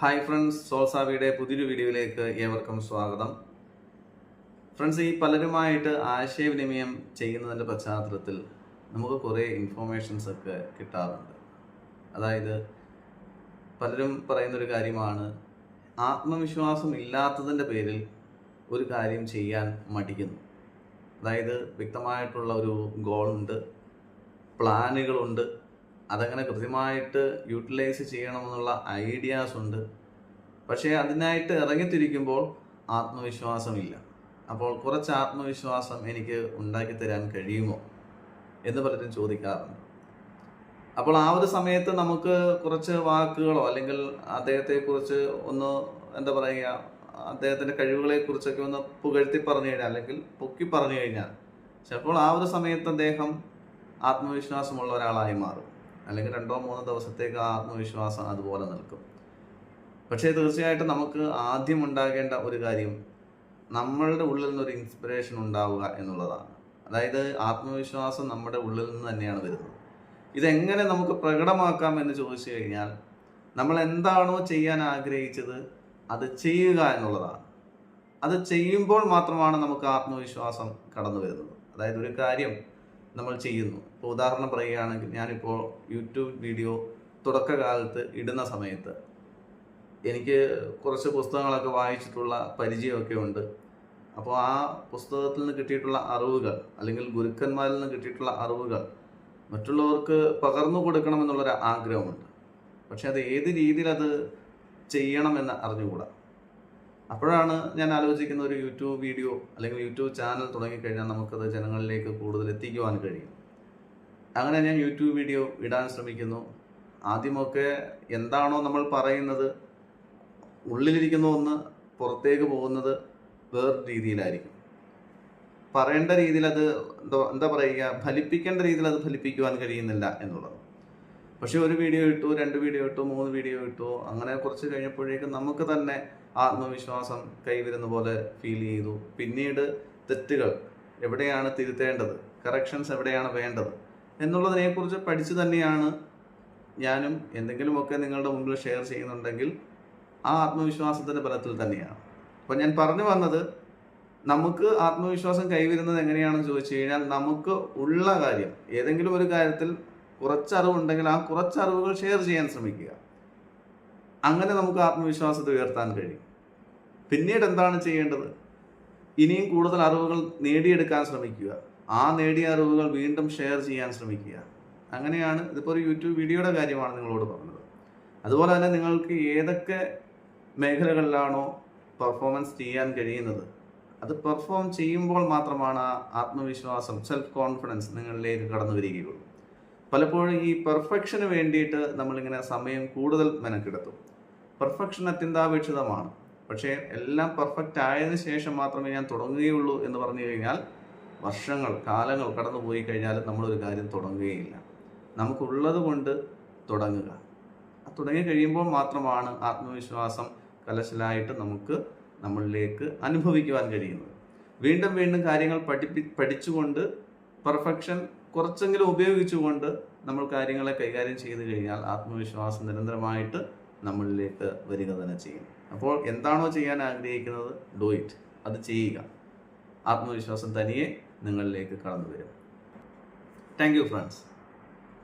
Hi friends സോൾസാവിയുടെ പുതിയൊരു വീഡിയോയിലേക്ക് ഏവർക്കും സ്വാഗതം. ഫ്രണ്ട്സ് ഈ പലരുമായിട്ട് ആശയവിനിമയം ചെയ്യുന്നതിന്റെ പശ്ചാത്തലത്തിൽ നമുക്ക് കുറേ ഇൻഫോർമേഷൻസ് ഒക്കെ കിട്ടാറുണ്ട്. അതായത് പലരും പറയുന്നൊരു കാര്യമാണ് ആത്മവിശ്വാസം ഇല്ലാത്തതിന്റെ പേരിൽ ഒരു കാര്യം ചെയ്യാൻ മടിക്കുന്നു. അതായത് വ്യക്തമായിട്ടുള്ള ഒരു ഗോളുണ്ട് പ്ലാനുകളുണ്ട് അതങ്ങനെ കൃത്യമായിട്ട് യൂട്ടിലൈസ് ചെയ്യണമെന്നുള്ള ഐഡിയാസ് ഉണ്ട്. പക്ഷേ അതിനായിട്ട് ഇറങ്ങിത്തിരിക്കുമ്പോൾ ആത്മവിശ്വാസമില്ല. അപ്പോൾ കുറച്ച് ആത്മവിശ്വാസം എനിക്ക് ഉണ്ടാക്കി തരാൻ കഴിയുമോ എന്ന് പലരും ചോദിക്കാറുണ്ട്. അപ്പോൾ ആ ഒരു സമയത്ത് നമുക്ക് കുറച്ച് വാക്കുകളോ അല്ലെങ്കിൽ അദ്ദേഹത്തെക്കുറിച്ച് ഒന്ന് എന്താ പറയുക അദ്ദേഹത്തിന്റെ കഴിവുകളെക്കുറിച്ചൊക്കെ ഒന്ന് പുകഴ്ത്തി പറഞ്ഞു കഴിഞ്ഞാൽ അല്ലെങ്കിൽ പൊക്കി പറഞ്ഞു കഴിഞ്ഞാൽ ചിലപ്പോൾ ആ ഒരു സമയത്ത് അദ്ദേഹം ആത്മവിശ്വാസമുള്ള ഒരാളായി മാറും. അല്ലെങ്കിൽ രണ്ടോ മൂന്നോ ദിവസത്തേക്ക് ആ ആത്മവിശ്വാസം അതുപോലെ നിൽക്കും. പക്ഷേ തീർച്ചയായിട്ടും നമുക്ക് ആദ്യം ഉണ്ടാകേണ്ട ഒരു കാര്യം നമ്മളുടെ ഉള്ളിൽ നിന്നൊരു ഇൻസ്പിറേഷൻ ഉണ്ടാവുക എന്നുള്ളതാണ്. അതായത് ആത്മവിശ്വാസം നമ്മുടെ ഉള്ളിൽ നിന്ന് തന്നെയാണ് വരുന്നത്. ഇതെങ്ങനെ നമുക്ക് പ്രകടമാക്കാം എന്ന് ചോദിച്ചു കഴിഞ്ഞാൽ നമ്മൾ എന്താണോ ചെയ്യാൻ ആഗ്രഹിച്ചത് അത് ചെയ്യുക എന്നുള്ളതാണ്. അത് ചെയ്യുമ്പോൾ മാത്രമാണ് നമുക്ക് ആത്മവിശ്വാസം കടന്നു വരുന്നത് അതായത് ഒരു കാര്യം നമ്മൾ ചെയ്യുന്നു. ഇപ്പോൾ ഉദാഹരണം പറയുകയാണെങ്കിൽ ഞാനിപ്പോൾ യൂട്യൂബ് വീഡിയോ തുടക്കകാലത്ത് ഇടുന്ന സമയത്ത് എനിക്ക് കുറച്ച് പുസ്തകങ്ങളൊക്കെ വായിച്ചിട്ടുള്ള പരിചയമൊക്കെ ഉണ്ട്. അപ്പോൾ ആ പുസ്തകത്തിൽ നിന്ന് കിട്ടിയിട്ടുള്ള അറിവുകൾ അല്ലെങ്കിൽ ഗുരുക്കന്മാരിൽ നിന്ന് കിട്ടിയിട്ടുള്ള അറിവുകൾ മറ്റുള്ളവർക്ക് പകർന്നു കൊടുക്കണമെന്നുള്ളൊരു ആഗ്രഹമുണ്ട് പക്ഷെ അത് ഏത് രീതിയിൽ അത് ചെയ്യണമെന്ന് അറിഞ്ഞുകൂടാ? അപ്പോഴാണ് ഞാൻ ആലോചിക്കുന്ന ഒരു യൂട്യൂബ് വീഡിയോ അല്ലെങ്കിൽ യൂട്യൂബ് ചാനൽ തുടങ്ങിക്കഴിഞ്ഞാൽ നമുക്കത് ജനങ്ങളിലേക്ക് കൂടുതൽ എത്തിക്കുവാൻ കഴിയും. അങ്ങനെ ഞാൻ യൂട്യൂബ് വീഡിയോ ഇടാൻ ശ്രമിക്കുന്നു. ആദ്യമൊക്കെ എന്താണോ നമ്മൾ പറയുന്നത് ഉള്ളിലിരിക്കുന്ന ഒന്ന് പുറത്തേക്ക് പോകുന്നത് വേറൊരു രീതിയിലായിരിക്കും. പറയേണ്ട രീതിയിൽ അത് എന്താ പറയുക ഫലിപ്പിക്കേണ്ട രീതിയിൽ അത് ഫലിപ്പിക്കുവാൻ കഴിയുന്നില്ല എന്നുള്ളത്. പക്ഷെ ഒരു വീഡിയോ ഇട്ടു രണ്ട് വീഡിയോ ഇട്ടു മൂന്ന് വീഡിയോ ഇട്ടു. അങ്ങനെ കുറച്ച് കഴിഞ്ഞപ്പോഴേക്കും നമുക്ക് തന്നെ ആത്മവിശ്വാസം കൈവരുന്ന പോലെ ഫീൽ ചെയ്തു. പിന്നീട് തെറ്റുകൾ എവിടെയാണ് തിരുത്തേണ്ടത്? കറക്ഷൻസ് എവിടെയാണ് വേണ്ടത്? എന്നുള്ളതിനെക്കുറിച്ച് പഠിച്ചു തന്നെയാണ് ഞാനും എന്തെങ്കിലുമൊക്കെ നിങ്ങളുടെ മുമ്പിൽ ഷെയർ ചെയ്യുന്നുണ്ടെങ്കിൽ ആ ആത്മവിശ്വാസത്തിന്റെ ബലത്തിൽ തന്നെയാണ്. അപ്പോൾ ഞാൻ പറഞ്ഞു വന്നത് നമുക്ക് ആത്മവിശ്വാസം കൈവരുന്നത് എങ്ങനെയാണെന്ന് ചോദിച്ചു കഴിഞ്ഞാൽ നമുക്ക് ഉള്ള കാര്യം ഏതെങ്കിലും ഒരു കാര്യത്തിൽ കുറച്ച് അറിവുണ്ടെങ്കിൽ ആ കുറച്ചറിവുകൾ ഷെയർ ചെയ്യാൻ ശ്രമിക്കുക. അങ്ങനെ നമുക്ക് ആത്മവിശ്വാസത്തെ ഉയർത്താൻ കഴിയും. പിന്നീട് എന്താണ് ചെയ്യേണ്ടത്? ഇനിയും കൂടുതൽ അറിവുകൾ നേടിയെടുക്കാൻ ശ്രമിക്കുക. ആ നേടിയ അറിവുകൾ വീണ്ടും ഷെയർ ചെയ്യാൻ ശ്രമിക്കുക. അങ്ങനെയാണ് ഇതിപ്പോൾ ഒരു യൂട്യൂബ് വീഡിയോയുടെ കാര്യമാണ് നിങ്ങളോട് പറഞ്ഞത്. അതുപോലെ തന്നെ നിങ്ങൾക്ക് ഏതൊക്കെ മേഖലകളിലാണോ പെർഫോമൻസ് ചെയ്യാൻ കഴിയുന്നത്? അത് പെർഫോം ചെയ്യുമ്പോൾ മാത്രമാണ് ആത്മവിശ്വാസം സെൽഫ് കോൺഫിഡൻസ് നിങ്ങളിലേക്ക് കടന്നു വരികയുള്ളൂ. പലപ്പോഴും ഈ പെർഫെക്ഷന് വേണ്ടിയിട്ട് നമ്മളിങ്ങനെ സമയം കൂടുതൽ മെനക്കെടുത്തും. പെർഫെക്ഷൻ അത്യന്താപേക്ഷിതമാണ്. പക്ഷേ എല്ലാം പെർഫെക്റ്റ് ആയതിനു ശേഷം മാത്രമേ ഞാൻ തുടങ്ങുകയുള്ളൂ എന്ന് പറഞ്ഞു കഴിഞ്ഞാൽ വർഷങ്ങൾ കാലങ്ങൾ കടന്നു പോയി കഴിഞ്ഞാൽ നമ്മളൊരു കാര്യം തുടങ്ങുകയില്ല. നമുക്കുള്ളത് കൊണ്ട് തുടങ്ങുക. തുടങ്ങി കഴിയുമ്പോൾ മാത്രമാണ് ആത്മവിശ്വാസം കലശലായിട്ട് നമുക്ക് നമ്മളിലേക്ക് അനുഭവിക്കുവാൻ കഴിയുന്നത്. വീണ്ടും വീണ്ടും കാര്യങ്ങൾ പഠിപ്പി പഠിച്ചുകൊണ്ട് പെർഫെക്ഷൻ കുറച്ചെങ്കിലും ഉപയോഗിച്ചുകൊണ്ട് നമ്മൾ കാര്യങ്ങളെ കൈകാര്യം ചെയ്തു കഴിഞ്ഞാൽ ആത്മവിശ്വാസം നിരന്തരമായിട്ട് നമ്മളിലേക്ക് വരിക തന്നെ ചെയ്യും. അപ്പോൾ എന്താണോ ചെയ്യാൻ ആഗ്രഹിക്കുന്നത് ഡു ഇറ്റ് അത് ചെയ്യുക. ആത്മവിശ്വാസം തനിയെ നിങ്ങളിലേക്ക് കടന്നു വരും താങ്ക് യു ഫ്രണ്ട്സ്